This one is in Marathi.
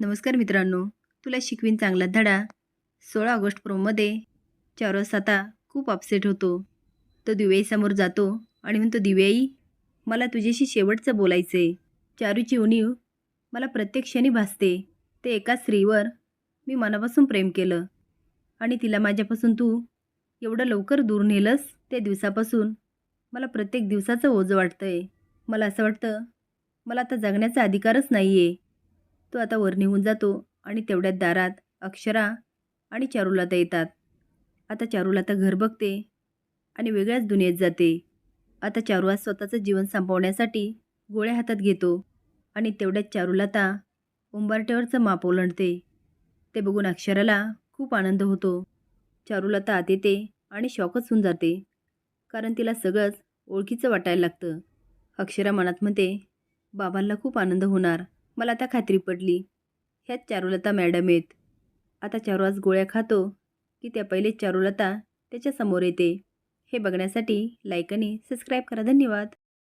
नमस्कार मित्रांनो तुला शिकवीन चांगला धडा. सोळा ऑगस्ट प्रोमध्ये चारस आता खूप अपसेट होतो. तो दिव्याईसमोर जातो आणि म्हणतो दिव्याई मला तुझ्याशी शेवटचं बोलायचं आहे चारूची उणीव मला प्रत्येक क्षणी भासते. ते एका स्त्रीवर मी मनापासून प्रेम केलं. आणि तिला माझ्यापासून तू एवढं लवकर दूर नेलंस त्या दिवसापासून मला प्रत्येक दिवसाचं ओझं वाटतं आहे मला असं वाटतं मला आता जगण्याचा अधिकारच नाही आहे तो आता वर निघून जातो आणि तेवढ्यात दारात अक्षरा आणि चारुलता येतात. आता चारुलता घर बघते आणि वेगळ्याच दुनियेत जाते. आता चारू आज स्वतःचं जीवन संपवण्यासाठी गोळ्या हातात घेतो आणि तेवढ्यात चारुलता उंबरट्यावरचं माप ओलांडते. ते बघून अक्षराला खूप आनंद होतो. चारुलता आत येते आणि शॉकच होऊन जाते. कारण तिला सगळंच ओळखीचं वाटायला लागतं. अक्षरा मनात म्हणते बाबांना खूप आनंद होणार. मला आता खात्री पडली. ह्याच चारुलता मॅडम आहेत. आता चारू आज गोळ्या खातो की त्या पहिले चारुलता त्याच्यासमोर येते. हे बघण्यासाठी लाईक आणि सबस्क्राईब करा. धन्यवाद.